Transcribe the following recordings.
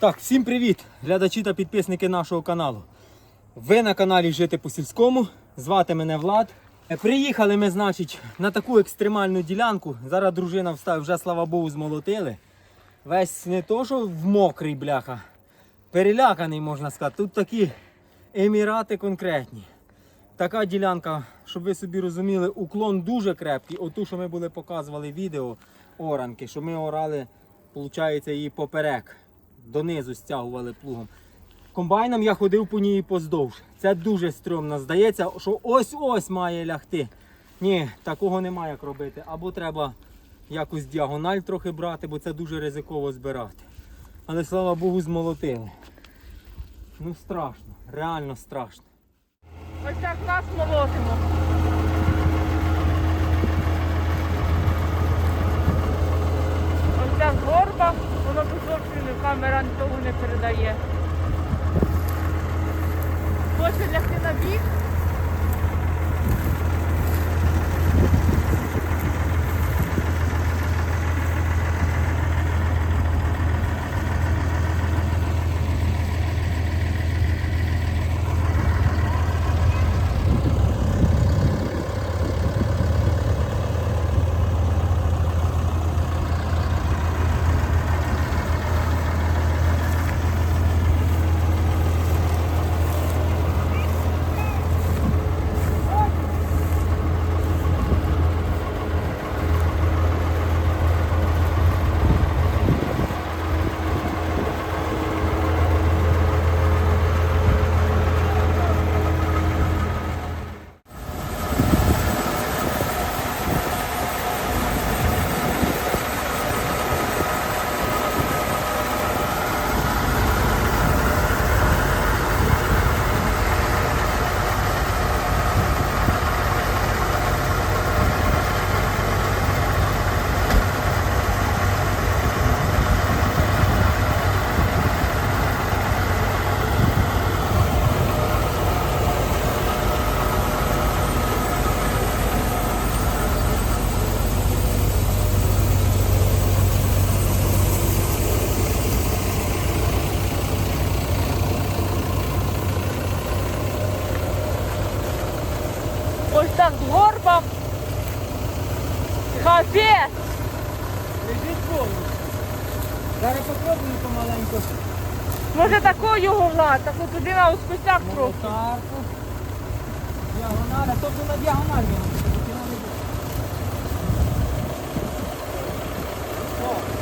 Так, всім привіт, глядачі та підписники нашого каналу. Ви на каналі Жити по сільському. Звати мене Влад. Е, Приїхали ми, значить, на таку екстремальну ділянку. Зараз дружина встав, вже слава Богу, змолотили. Весь не то, що в мокрий бляха. Переляканий, можна сказати. Тут такі емірати конкретні. Така ділянка, щоб ви собі розуміли, уклон дуже крепкий. Оту, що ми були показували відео оранки, що ми орали, виходить, її поперек. Донизу стягували плугом. Комбайном я ходив по ній поздовж. Це дуже стрьомно. Здається, що ось-ось має лягти. Ні, такого немає як робити. Або треба якось діагональ трохи брати, бо це дуже ризиково збирати. Але слава Богу, змолотили. Ну страшно, реально страшно. Ось так нас молотимо. Ось ця горба, камера того не передає. Хоче лягти на бік. Ось так з горба. Капець! Лежить повністю. Зараз попробуємо помаленьку. Може такою влад, так от туди на ускосяк трохи. Молотарку. а тобто на діагональ він. О,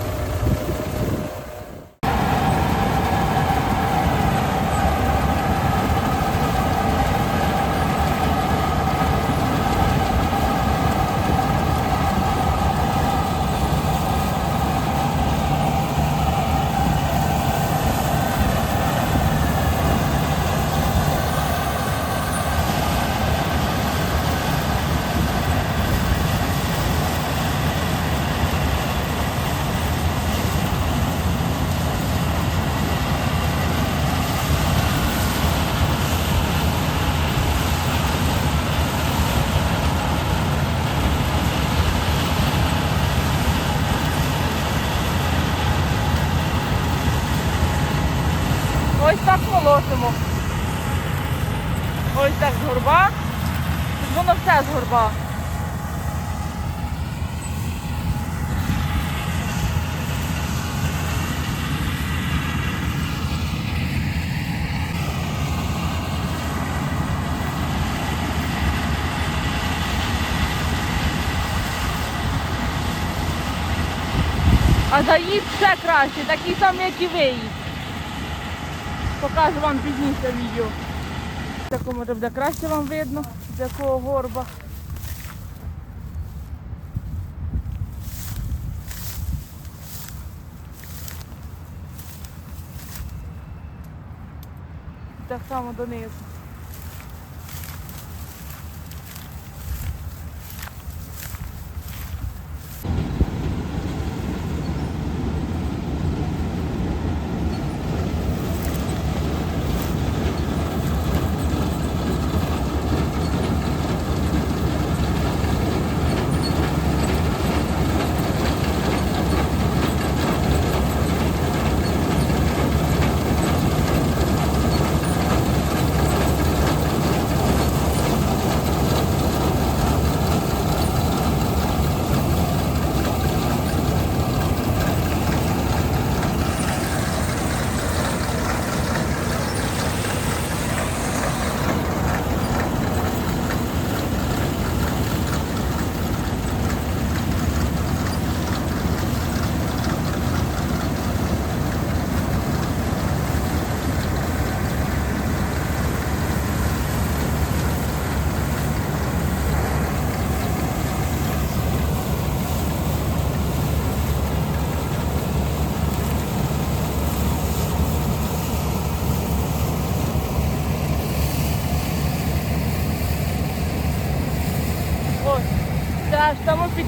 Ось так молотимо. Ось так з горба. Тут воно все з горба. А заїзд ще краще, такий самий, як і виїзд. Покажу вам пізніше відео. В такому може буде краще вам видно, з якого горба. Так само донизу.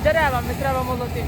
Деревами треба молотити.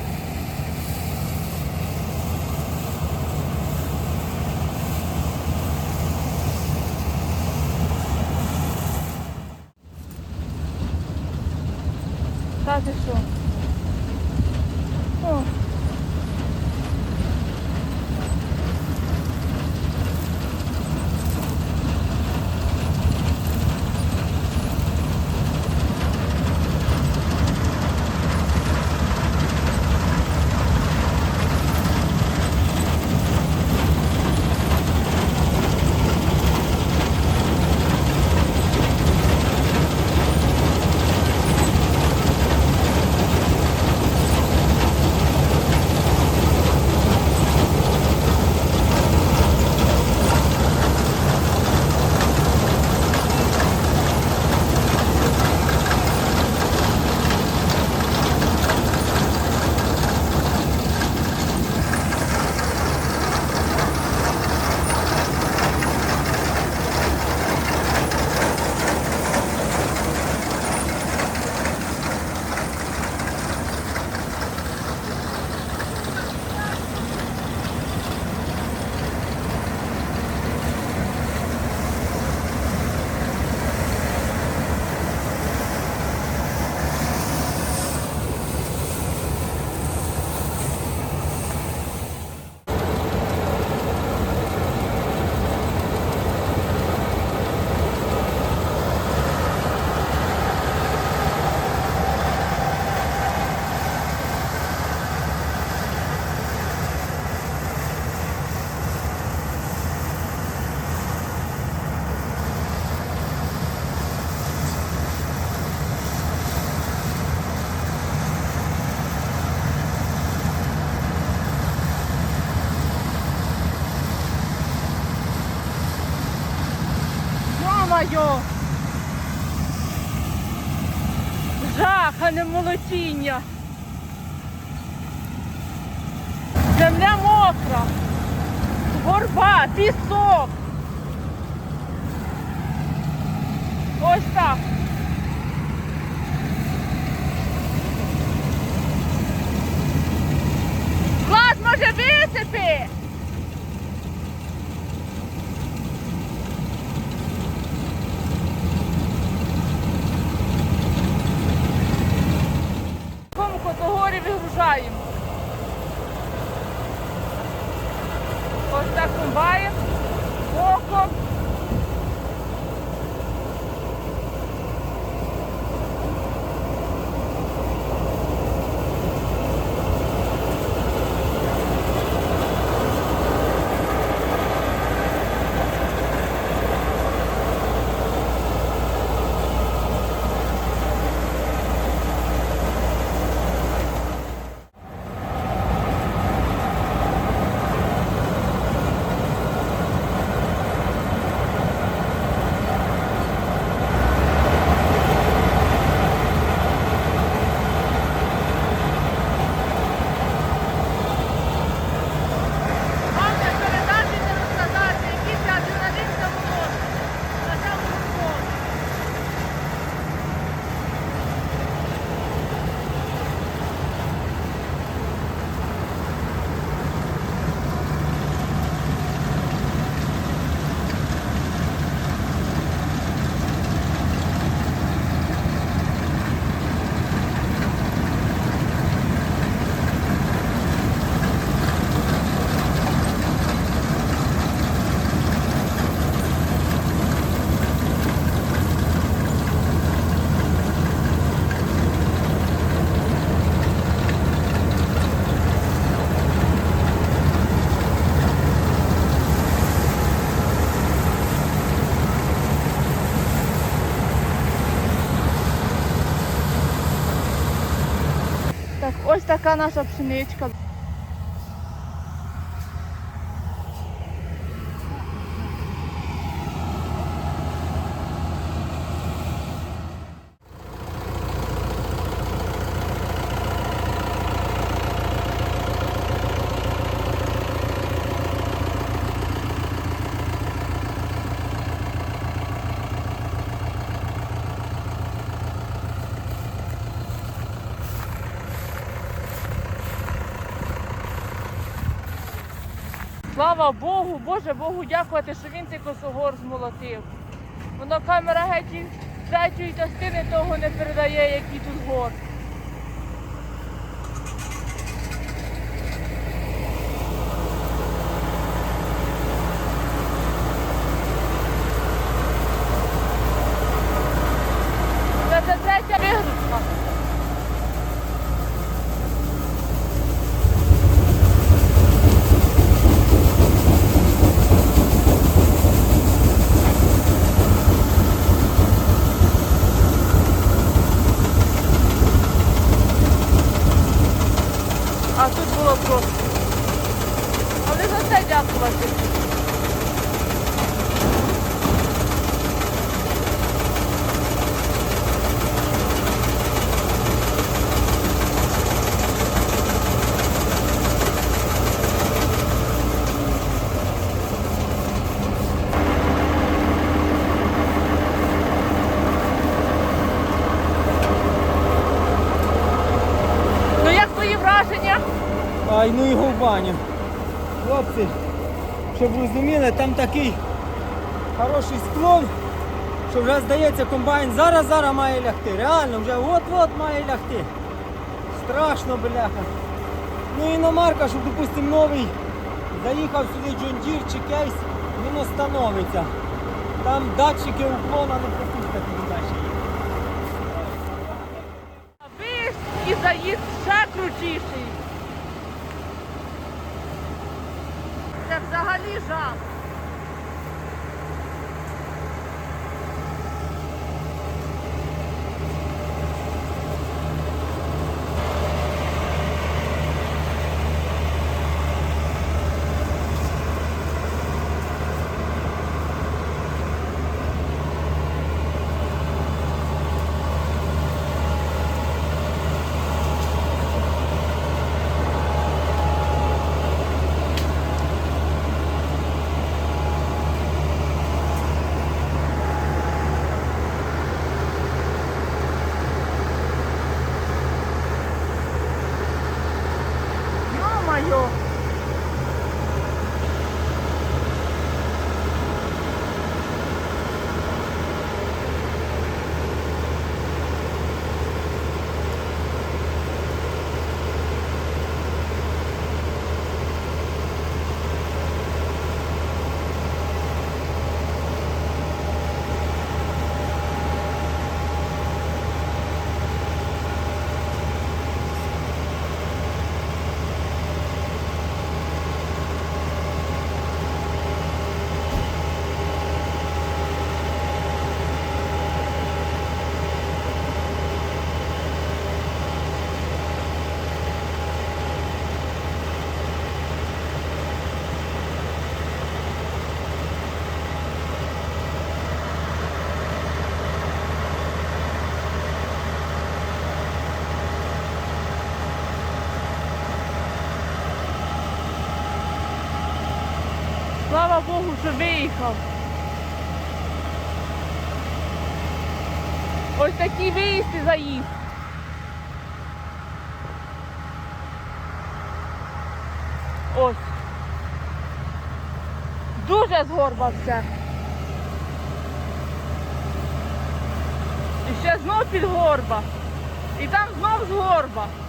Йо-моє! Жах, а не молотіння. Земля мокра, горба, пісок. Ось так. така наша пшеничка. Слава Богу, Боже Богу, дякувати, що він цей косогор змолотив. Воно камера геть третьої частини того не передає, який тут гор. Це, це третя вигрузка. А тут було просто. Але за це дякувати. Ну як твої враження? Ай, ну його в баню. Хлопці, щоб ви розуміли, там такий хороший склон, що вже здається комбайн зараз-зараз має лягти. Реально, вже от-от має лягти. Страшно, бляха. Ну іномарка, щоб, допустим, новий заїхав сюди Deere чи кейс, він остановиться. Там датчики уклона не пропустять туди далі. Виїзд і заїзд ще крутіший. 是啊 що виїхав. Ось такий виїзд і заїзд. Ось. Дуже згорбався. І ще знов під горба. І там знов згорба. Бляха,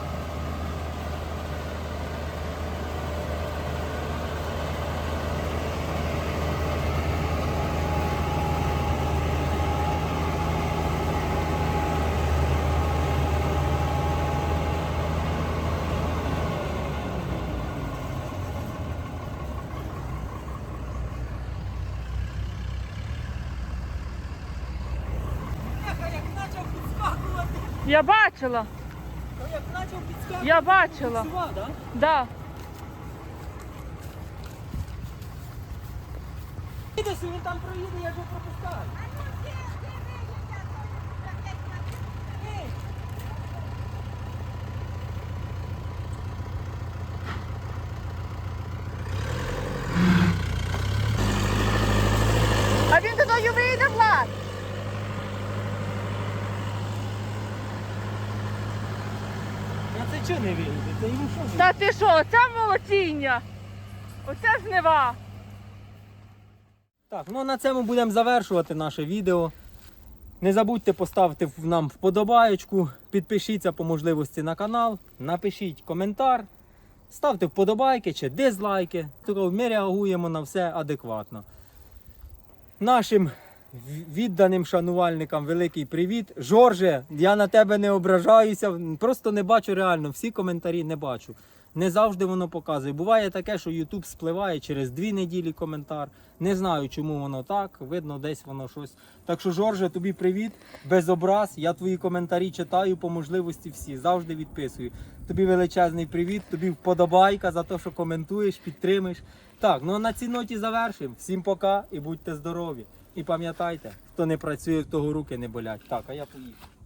Я бачила, я бачила. Да? Да. Їде, він там проїде, я його пропускаю. А він туди вийде, Влад. А не вийде? Це йому що? Та ти що, це молодіння? Оце жнива. Так, ну на цьому будемо завершувати наше відео. Не забудьте поставити нам вподобаєчку, підпишіться по можливості на канал, напишіть коментар, ставте вподобайки чи дизлайки. Тобто Ми реагуємо на все адекватно. Нашим відданим шанувальникам великий привіт. Жорже, я на тебе не ображаюся, просто не бачу реально, всі коментарі не бачу. Не завжди воно показує. Буває таке, що YouTube спливає через дві неділі коментар. Не знаю, чому воно так. Видно, десь воно щось. Так що, Жорже, тобі привіт, без образ. Я твої коментарі читаю по можливості всі. Завжди відписую. Тобі величезний привіт, тобі вподобайка за те, що коментуєш, підтримуєш. Так, ну а на цій ноті завершимо. Всім пока і будьте здорові. І пам'ятайте, хто не працює, в того руки не болять. Так, а я поїхав.